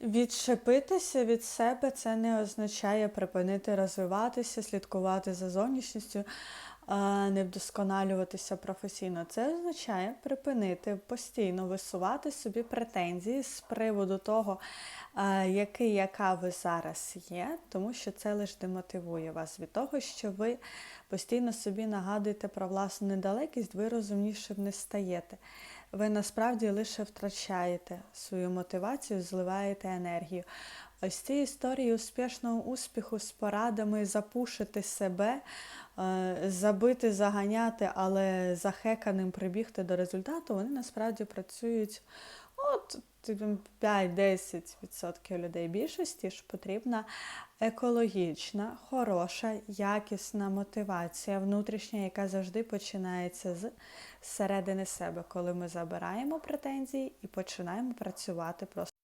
Відчепитися від себе це не означає припинити розвиватися, слідкувати за зовнішністю, не вдосконалюватися професійно. Це означає припинити постійно висувати собі претензії з приводу того, який, яка ви зараз є, тому що це лише демотивує вас від того, що ви постійно собі нагадуєте про власну недалекість, ви розумнішим не стаєте. Ви насправді лише втрачаєте свою мотивацію, зливаєте енергію. Ось ці історії успішного успіху з порадами запушити себе, е, забити, заганяти, але захеканим прибігти до результату, вони насправді працюють от типу, 5-10% людей більшості ж потрібна екологічна, хороша, якісна мотивація внутрішня, яка завжди починається з середини себе, коли ми забираємо претензії і починаємо працювати просто.